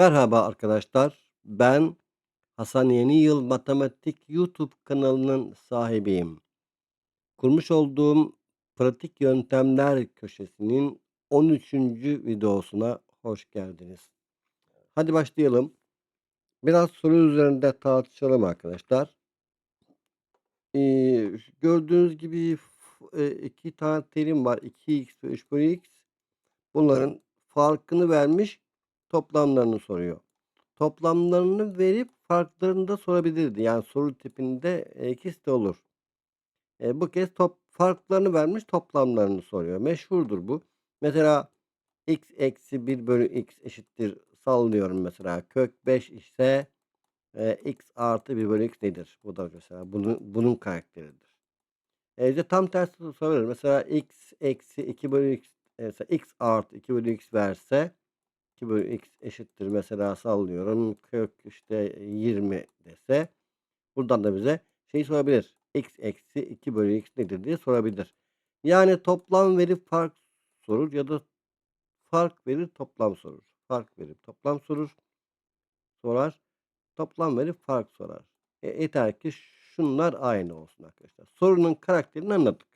Merhaba arkadaşlar. Ben Hasan Yeni Yıl Matematik YouTube kanalının sahibiyim. Kurmuş olduğum pratik yöntemler köşesinin 13. videosuna hoş geldiniz. Hadi başlayalım. Biraz soru üzerinde tartışalım arkadaşlar. Ee, gördüğünüz gibi e, iki tane terim var. 2x ve 3 bölü x. Bunların farkını vermiş toplamlarını soruyor. Toplamlarını verip farklarını da sorabilirdi. Yani soru tipinde e, ikisi de olur. E, bu kez top, farklarını vermiş toplamlarını soruyor. Meşhurdur bu. Mesela x eksi 1 bölü x eşittir sallıyorum mesela. Kök 5 ise e, x artı 1 bölü x nedir? Bu da mesela bunun, bunun karakteridir. E, işte tam tersi sorabilir. Mesela x eksi 2 bölü x e, mesela x artı 2 bölü x verse 2 bölü x eşittir mesela sallıyorum kök işte 20 dese buradan da bize şey sorabilir. x eksi 2 bölü x nedir diye sorabilir. Yani toplam verip fark sorur ya da fark verir toplam sorur. Fark verip toplam sorur. Sorar. Toplam verip fark sorar. E, yeter ki şunlar aynı olsun arkadaşlar. Sorunun karakterini anladık.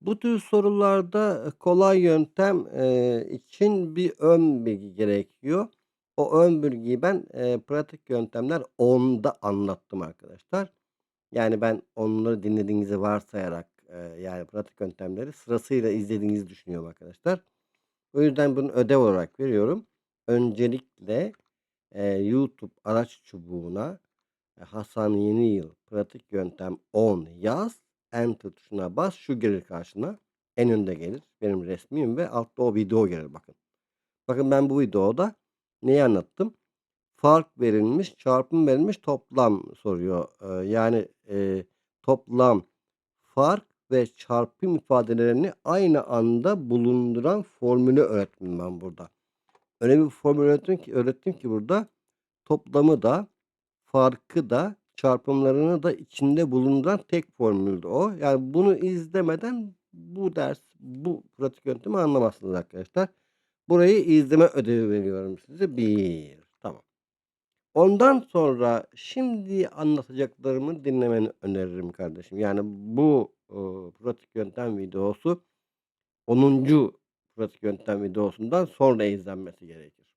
Bu tür sorularda e, kolay yöntem, eee, için bir ön bilgi gerekiyor. O ön bilgiyi ben, eee, pratik yöntemler 10'da anlattım arkadaşlar. Yani ben onları dinlediğinizi varsayarak, eee, yani pratik yöntemleri sırasıyla izlediğinizi düşünüyorum arkadaşlar. O yüzden bunu ödev olarak veriyorum. Öncelikle, eee, YouTube araç çubuğuna, Hasan Yeni Yıl pratik yöntem 10 yaz. Enter tuşuna bas. Şu gelir karşına. En önde gelir. Benim resmim ve altta o video gelir bakın. Bakın ben bu videoda neyi anlattım? Fark verilmiş, çarpım verilmiş, toplam soruyor. Eee, yani, eee, toplam, fark ve çarpım ifadelerini aynı anda bulunduran formülü öğrettim ben burada. Öyle bir formül öğrettim ki öğrettim ki burada toplamı da, farkı da, çarpımlarını da içinde bulunduran tek formüldü o. Yani bunu izlemeden bu ders, bu pratik yöntemi anlamazsınız arkadaşlar. Burayı izleme ödevi veriyorum size. 1. Tamam. Ondan sonra şimdi anlatacaklarımı dinlemeni öneririm kardeşim. Yani bu, ııı, pratik yöntem videosu 10. pratik yöntem videosundan sonra izlenmesi gerekir.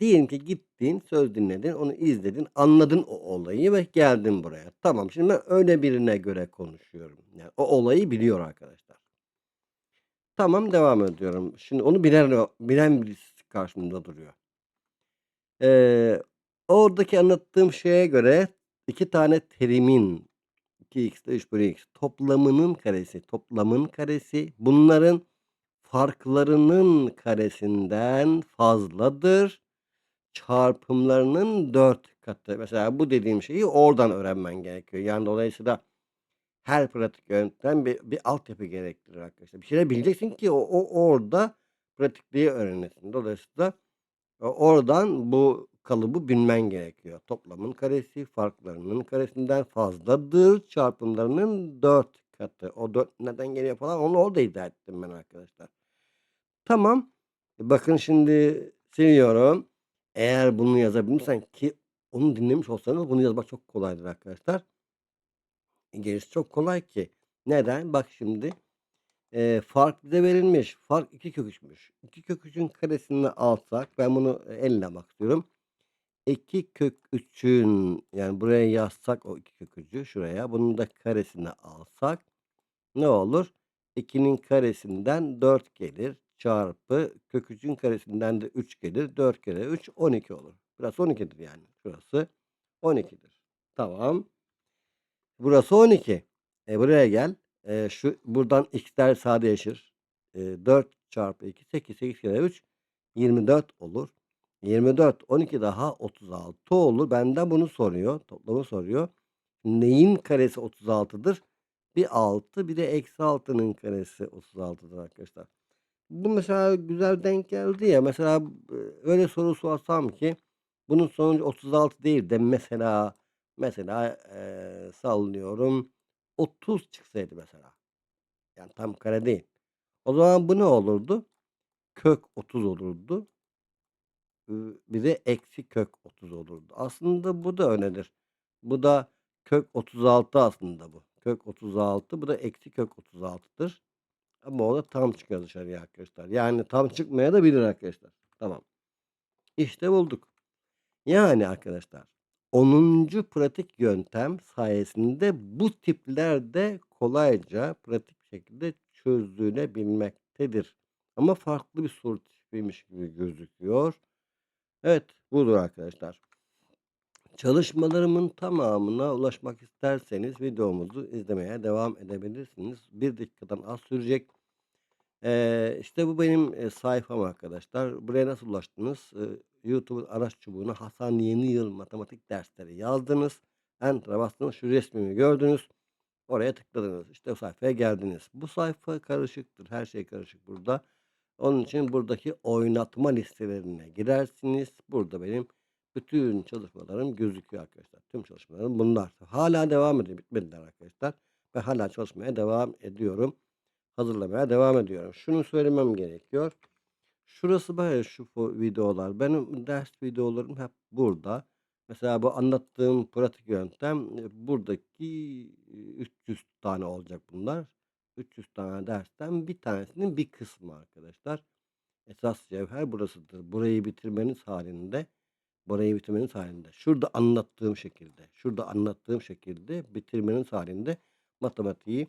Diyelim ki gittin, söz dinledin, onu izledin, anladın o olayı ve geldin buraya. Tamam, şimdi ben öyle birine göre konuşuyorum. Yani o olayı biliyor arkadaşlar. Tamam, devam ediyorum. Şimdi onu bilen bilen birisi karşımda duruyor. Eee, oradaki anlattığım şeye göre 2 tane terimin 2x ile 3 bölü x toplamının karesi, toplamın karesi bunların farklarının karesinden fazladır. Çarpımlarının 4 katı. Mesela bu dediğim şeyi oradan öğrenmen gerekiyor. Yani dolayısıyla her pratik yöntem bir, bir altyapı gerektirir arkadaşlar. Bir şeyler bileceksin ki o, o orada pratikliği öğrenesin. Dolayısıyla oradan bu kalıbı bilmen gerekiyor. Toplamın karesi farklarının karesinden fazladır. Çarpımlarının 4 katı. O 4 neden geliyor falan onu orada izah ettim ben arkadaşlar. Tamam. Bakın şimdi siliyorum. Eğer bunu yazabilirsen ki onu dinlemiş olsanız bunu yazmak çok kolaydır arkadaşlar. E, Gerisi çok kolay ki. Neden? Bak şimdi. Eee, fark bize verilmiş. Fark 2 kök 3'müş. 2 kök 3'ün karesini alsak ben bunu e, elle bakıyorum. 2 kök 3'ün yani buraya yazsak o 2 kök 3'ü şuraya. Bunun da karesini alsak ne olur? 2'nin karesinden 4 gelir. Çarpı kök 3'ün karesinden de 3 gelir. 4 kere 3 12 olur. Burası 12'dir yani. Şurası 12'dir. Tamam. Burası 12. E buraya gel. E, şu buradan x'ler sadeleşir. E, 4 çarpı 2 8 8 kere 3 24 olur. 24 12 daha 36 olur. Benden bunu soruyor. Toplamı soruyor. Neyin karesi 36'dır? Bir 6 bir de eksi 6'nın karesi 36'dır arkadaşlar. Bu mesela güzel denk geldi ya. Mesela e, öyle soru sorsam ki bunun sonucu 36 değil de mesela mesela eee, sallıyorum 30 çıksaydı mesela. Yani tam kare değil. O zaman bu ne olurdu? kök 30 olurdu. Bir de eksi kök 30 olurdu. Aslında bu da öyledir. Bu da kök 36 aslında bu. Kök 36 bu da eksi kök 36'dır. Ama o da tam çıkıyor dışarıya arkadaşlar. Yani tam çıkmayabilir arkadaşlar. Tamam. İşte bulduk. Yani arkadaşlar 10. pratik yöntem sayesinde bu tipler de kolayca pratik bir şekilde çözülebilmektedir. Ama farklı bir soru tipiymiş gibi gözüküyor. Evet, budur arkadaşlar. Çalışmalarımın tamamına ulaşmak isterseniz videomuzu izlemeye devam edebilirsiniz. 1 dakikadan az sürecek. Eee, işte bu benim, eee, sayfam arkadaşlar. Buraya nasıl ulaştınız? Iıı, YouTube'un araç çubuğuna Hasan Yeni Yıl Matematik Dersleri yazdınız. Enter'a bastınız. Şu resmimi gördünüz. Oraya tıkladınız. İşte o sayfaya geldiniz. Bu sayfa karışıktır. Her şey karışık burada. Onun için buradaki oynatma listelerine girersiniz. Burada benim bütün çalışmalarım gözüküyor arkadaşlar. Tüm çalışmalarım bunlar. Hâlâ devam ediyor. Bitmediler arkadaşlar. Ve hâlâ çalışmaya devam ediyorum. Hazırlamaya devam ediyorum. Şunu söylemem gerekiyor. Şurası böyle şu videolar. Benim ders videolarım hep burada. Mesela bu anlattığım pratik yöntem, eee, buradaki, eee, 300 tane olacak bunlar. 300 tane dersten bir tanesinin bir kısmı arkadaşlar. Esas cevher burasıdır. Burayı bitirmeniz hâlinde burayı bitirmeniz hâlinde, şurada anlattığım şekilde, şurada anlattığım şekilde bitirmeniz hâlinde matematiği,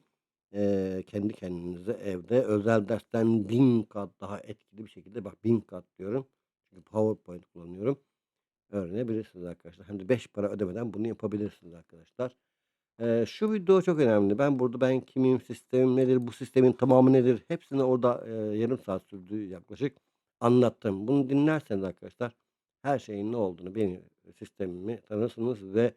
eee, kendi kendinize evde özel dersten 1000 kat daha etkili bir şekilde bak 1000 kat diyorum. Çünkü PowerPoint kullanıyorum. Öğrenebilirsiniz arkadaşlar. Hem de 5 para ödemeden bunu yapabilirsiniz arkadaşlar. Eee, şu video çok önemli. Ben burada ben kimim, sistemim nedir, bu sistemin tamamı nedir hepsini orada, eee, yarım saat sürdü yaklaşık anlattım. Bunu dinlerseniz arkadaşlar her şeyin ne olduğunu, beni, sistemimi tanırsınız ve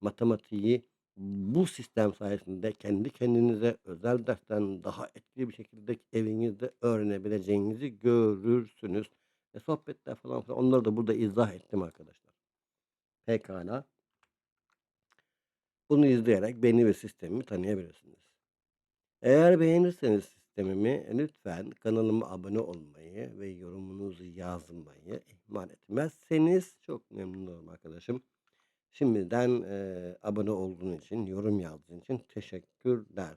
matematiği bu sistem sayesinde kendi kendinize özel dersten daha etkili bir şekilde evinizde öğrenebileceğinizi görürsünüz. E, sohbetler falan filan onları da burada izah ettim arkadaşlar. Pekâlâ. Bunu izleyerek beni ve sistemimi tanıyabilirsiniz. Eğer beğenirseniz sistemimi lütfen kanalıma abone olmayı ve yorumunuzu yazmayı ihmal etmezseniz çok memnun olurum arkadaşım. Şimdiden, eee, abone olduğun için, yorum yazdığın için teşekkürler.